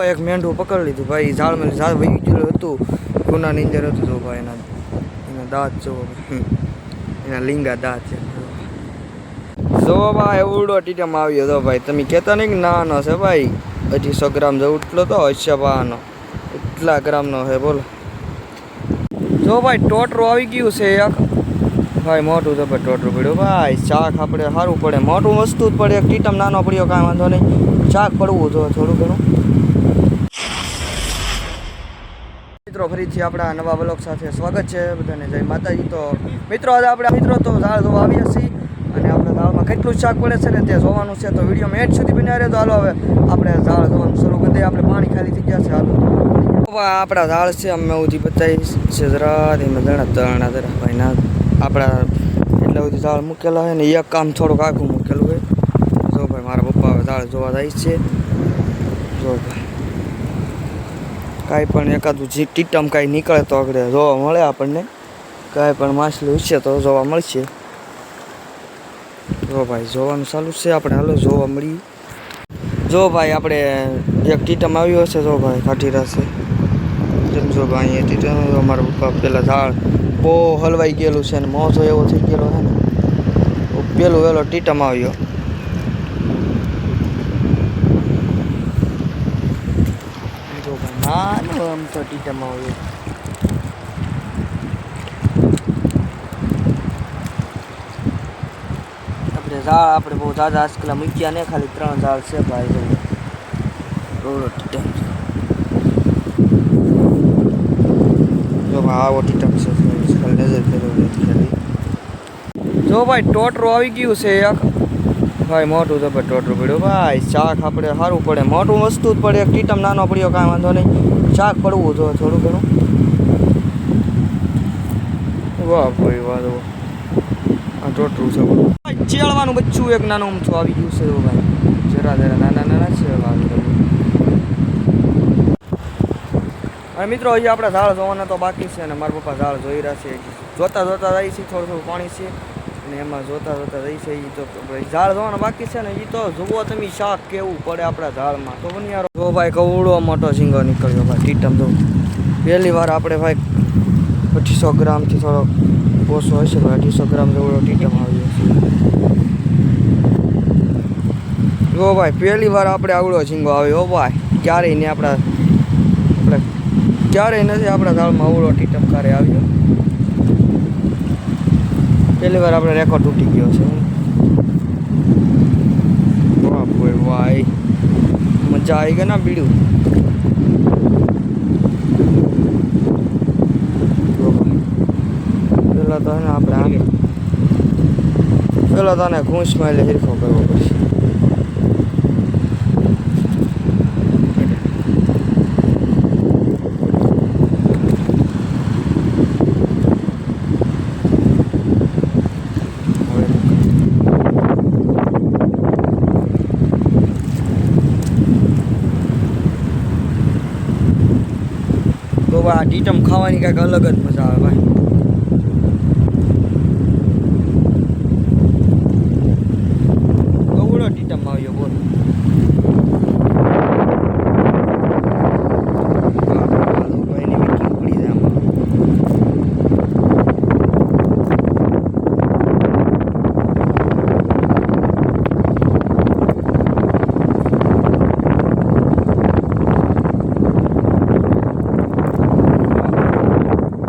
એક મેંઢું પકડી લીધું. ભાઈ ઝાડમાં ઝાડ વહી ગયેલું હતું. ગુનાની અંદર હતું જો ભાઈ, એના એના દાંત જો એના લીંગા દાંત છે. જો ભાઈ એવડો ટીટમ આવ્યો તો ભાઈ, તમે કહેતા નહીં કે નાનો છે ભાઈ. અઢીસો ગ્રામ જેવું એટલો તો હશે ભાનો. એટલા ગ્રામનો છે, બોલો. જો ભાઈ, ટોટરું આવી ગયું છે એક. ભાઈ, મોટું તો ભાઈ ટોટરું પડ્યું. ભાઈ, શાક આપણે સારું પડે. મોટું વસ્તુ જ પડે. એક ટીટમ નાનો પડ્યો કાંઈ વાંધો નહીં. શાક પડવું જો થોડું ઘણું. મિત્રો, ફરીથી આપણા નવા બ્લોગ સાથે સ્વાગત છે. બધાને જય માતાજી. તો મિત્રો, આજે આપણે મિત્રો તો ઝાડ જોવા આવ્યા છીએ અને આપણે ઝાડમાં કેટલું શાક પડે છે ને તે જોવાનું છે. તો વીડિયો મેટ સુધી બન્યા રહે તો હાલો, હવે આપણે ઝાડ જોવાનું શરૂ કરી દઈએ. આપણે પાણી ખાલી થઈ ગયા છે. હાલો. આપણા ઝાડ છે. અમે ઉધી બતાવીશ છે જરા. ધીમે ધણા તણા જરા ભાઈ ના આપણા એટલા બધી ઝાડ મૂકેલા હોય ને એક કામ થોડુંક આખું મૂકેલું હોય જો ભાઈ, મારા પપ્પા ઝાડ જોવા જાય છે. જો ભાઈ. કાંઈ પણ એકાદું જી ટીટમ કાંઈ નીકળે તો આગળ જોવા મળે આપણને. કાંઈ પણ માછલી ઉછે તો જોવા મળશે. જો ભાઈ, જોવાનું ચાલુ છે. આપણે હાલો જોવા મળીએ. જો ભાઈ, આપણે એક ટીટમ આવ્યો હશે, જો ભાઈ કાઢી રહેશે જો ભાઈ, અહીંયા ટીટમ અમારા પપ્પા પેલા ઝાડ બહુ હલવાઈ ગયેલું છે ને મોજો એવો થઈ ગયેલો છે ને. પેલું વહેલો ટીટમ આવ્યો જો ભાઈ નાનું આમ તો ટીટમ આવ્યો આપણે ઝાડ, આપણે બહુ ઝાઝા આજકાલ મૂક્યા ને ખાલી ત્રણ ઝાડ છે ભાઈ જો. આવો ટીટમ છે. નજર ફેરવી નથી જો ભાઈ ટોટરું આવી ગયું છે એક. ભાઈ મોટું તો ટોટરું પડ્યું. ભાઈ શાક આપણે સારું પડે. મોટું વસ્તુ જ પડે. ટીટમ નાનો પડ્યો કાંઈ વાંધો નહીં. શાક પડવું જો થોડું ઘણું. વાહ ભાઈ વાહ આ ટોટલું છે ચેડવાનું બચ્ચું એક નાનું ઊંચું આવી ગયું છે ભાઈ. જરા જરા નાના નાના છે આવી ગયું અને મિત્રો, હજી આપણે ઝાડ જોવાના તો બાકી છે અને મારા પપ્પા ઝાડ જોઈ રહ્યા છે. જોતા જોતા જાય છે, થોડું થોડું પાણી છે. અને એમાં જોતા જોતા જાય છે એ તો ઝાડ જોવાના બાકી છે ને એ તો જુઓ તમે શાક કેવું પડે આપણા ઝાડમાં. તો બની યાર જો ભાઈ કવડો મોટો ઝીંગો નીકળ્યો ભાઈ, ટીટમ તો પહેલી વાર આપણે ભાઈ અઢીસો ગ્રામથી થોડો ઓછો હશે ભાઈ અઢીસો ગ્રામ જેવડો ટીટમ આવ્યો છે. જો ભાઈ, પહેલી વાર આપણે આવડો ઝીંગો આવ્યો ભાઈ. ક્યારેય ને આપણા આપણે ક્યારેય નથી, આપણા ઝાડમાં અવળો ટીટમ કારે આવ્યો. પહેલી વાર આપણે રેકોર્ડ તૂટી ગયો છે. વાહ ભાઈ, મજા આવી ગઈ ને બીડું. પેલા તો આપણે પેલા તો આને ઘૂંસમાં એટલે હિરખો કરવો પડશે તો ભાઈ આ ટીટમ ખાવાની કાંઈક અલગ જ મજા આવે ભાઈ કવડો ટીટમ આવ્યો બોલ ભાઈની મીઠી ઉપડી જાય આમાં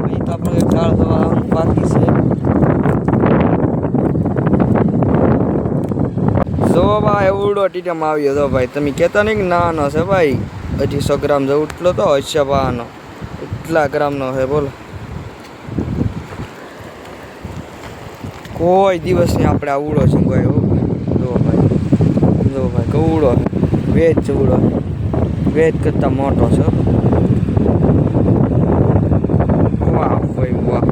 અહીં તો આપણું એક ઝાડ થવાનું બાકી છે જો ભાઈ એવડો ટીટમ આવ્યો તો ભાઈ. તમે કહેતા નહીં કે નાનો છે ભાઈ. અઢીસો ગ્રામ જેવો એટલો તો હશે ભાનો એટલા ગ્રામનો છે, બોલો. કોઈ દિવસ નહીં આપણે આવડો છે કોઈ જો ભાઈ. જો ભાઈ. કવડો વેજ ચવડો વેજ કરતાં મોટો છે વાહ ભાઈ, વાહ.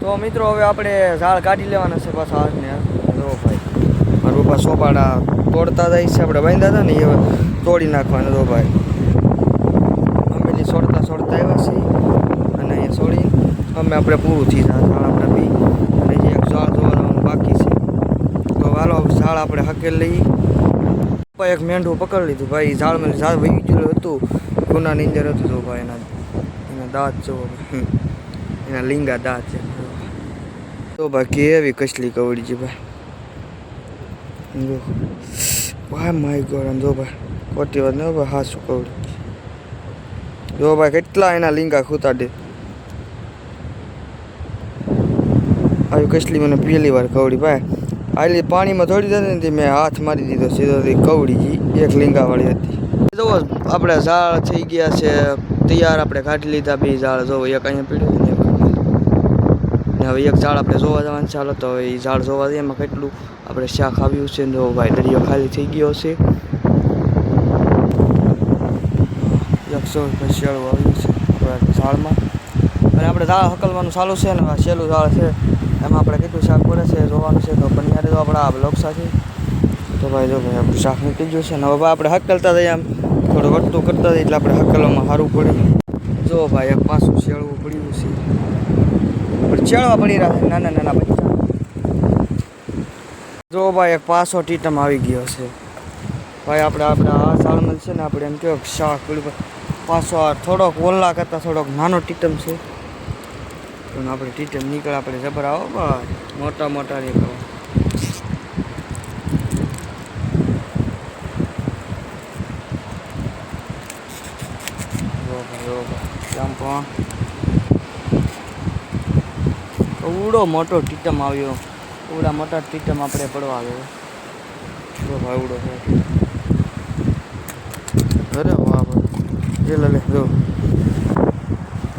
તો મિત્રો, હવે આપણે ઝાડ કાઢી લેવાના છે પાછા આજને પપ્પા સોપાડા તોડતા જાય છે. આપણે બાંધ્યા હતા ને, એ તોડી નાખવાના તો ભાઈ. અમે છોડતા છોડતા આવ્યા છીએ અને અહીંયા છોડી અમે આપણે પૂરું થઈ જાય ઝાડ આપણે અને જે એક ઝાડ જોવાનું બાકી છે. તો હાલો ઝાડ આપણે હકેલ લઈ પપ્પા એક મેંઢું પકડી લીધું ભાઈ. ઝાડમાં ઝાડ વહી ગયેલું હતું. ગુનાની અંદર હતું તો ભાઈ એના એના દાંત જો એના લીંગા દાંત છે. તો ભાઈ કેવી કસલી કવડી છે ભાઈ. જો ભાઈ માય ગોડ આમ જો ભાઈ ખોટી વાત ન ભાઈ હાસું કવડી જો ભાઈ કેટલા એના લીંગા ખૂતાડે આવી કસલી મને પહેલી વાર કવડી ભાઈ આલી પાણીમાં થોડી જતી ને મેં હાથ મારી દીધો સીધો તે કવડી જી એક લીંગાવાળી હતી જો આપણે ઝાડ થઈ ગયા છે તૈયાર આપણે કાઢી લીધા બે ઝાડ જો એક અહીંયા પીડ્યું ને એક ને હવે એક ઝાડ આપણે જોવા જવાનું ચાલો તો હવે એ ઝાડ જોવા જઈએ એમાં કેટલું આપણે શાક આવ્યું છે જો ભાઈ દરિયો ખાલી થઈ ગયો છે. એકસો શિયાળું આવ્યું છે ઝાડમાં. અને આપણે ઝાડ હકલવાનું ચાલુ છે ને શેલું ઝાડ છે. એમાં આપણે કેટલું શાક પડે છે જોવાનું છે. તો બનિયારે તો આપણા આ બ્લોક સાથે. તો ભાઈ જો ભાઈ, આપણું શાક નીકળી ગયું છે ને, હવે આપણે હકલતા જઈએ આમ થોડું વધતું કરતા જઈએ એટલે આપણે હકલવામાં સારું પડે. જો ભાઈ પાછું શેળવું પડ્યું છે. પણ ચેળવા પડી રહ્યા નાના નાના બચ્ચા. જો ભાઈ, એક પાછો ટીટમ આવી ગયો છે. ભાઈ, આપણે આપણે આ સાળમાં છે ને, આપણે એમ કહેવાય કે શાક પાછો આ થોડોક ઓલા કરતાં થોડોક નાનો ટીટમ છે. પણ આપણે ટીટમ નીકળે, આપણે જબર આવો ભાઈ. મોટા મોટા નીકળો. ઉડો મોટો ટીટમ આવ્યો. એવડા મોટા ટીટમ આપણે પડવા આવે. જો ભાઈ એવડો છે? અરે વાહ ભાઈ. લે લે જો.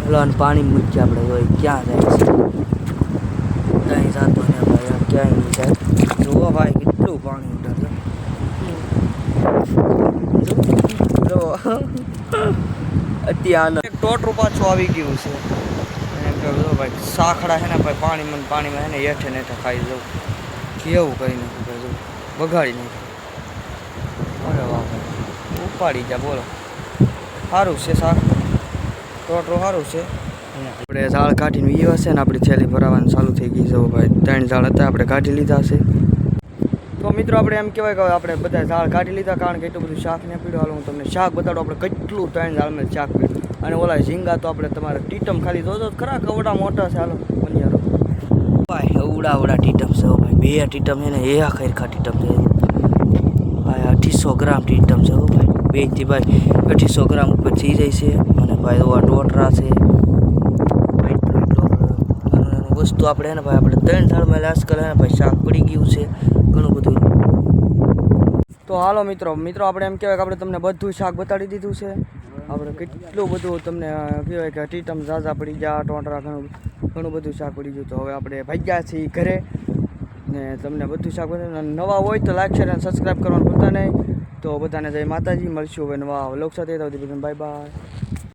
લોન પાણી મૂકી આપણે હોય ક્યાં જાય છે? ક્યાંય જાતો ને ભાઈ ક્યાંય નહીં જાય. જુઓ ભાઈ કેટલું પાણી ઉડે છે. જો અત્યારે એક ટોટરું પાછું આવી ગયું છે. કે જો ભાઈ, સાખડા છે ને ભાઈ પાણીમાં પાણીમાં છે ને હેઠે હેઠે ખાઈ જવું કેવું કરી નાખ્યું ભાઈ, જો, બગાડી નાખ્યું. અરે વાહ ઉપાડી જા બોલો. સારું છે શાક? ટોટરો સારું છે? આપણે ઝાડ કાઢીને ઈ છે ને આપણી થેલી ભરાવાની ચાલુ થઈ ગઈ જવું ભાઈ. ત્રણ ઝાડ હતા, આપણે કાઢી લીધા છે. તો મિત્રો, આપણે એમ કહેવાય કે આપણે બધા ઝાડ કાઢી લીધા, કારણ કે એટલું બધું શાક ને પીડ્યું. હાલ, હું તમને શાક બતાડું, આપણે કેટલું ત્રણ ઝાડમાં શાક પીડ્યું. અને ઓલા ઝીંગા તો આપણે તમારે ટીટમ ખાલી જોજો ખરા કવડા મોટા છે, હાલો ભાઈ અવડા અવડા ટીટમ છે ભાઈ. બે ટીટમ છે ને, એ ખરખા ટીટમ છે. ભાઈ, અઢીસો ગ્રામ ટીટમ છે ભાઈ. બેથી ભાઈ, અઢીસો ગ્રામ ઉપર થઈ જાય છે. અને ભાઈ એવા ટોટરા છે. વસ્તુ આપણે ને, ભાઈ, આપણે ત્રણ થાળમાં લાશ કરે ને, ભાઈ, શાક પડી ગયું છે. ઘણું બધું. તો હાલો મિત્રો મિત્રો, આપણે એમ કહેવાય કે આપણે તમને બધું શાક બતાડી દીધું છે. આપણે કેટલું બધું તમને કહેવાય કે ટીટમ ઝાઝા પડી ગયા, ટોંટરા ઘણું ઘણું બધું શાક પડી ગયું. તો હવે આપણે ભાગ્યા છીએ ઘરે. ને તમને બધું શાક બતાવ્યું નવા હોય તો લાઈક શેર અને સબસ્ક્રાઈબ કરવાનું ભૂલતા નહીં. તો બધાને જય માતાજી. મળશું હવે નવા લોક સાથે. Bye bye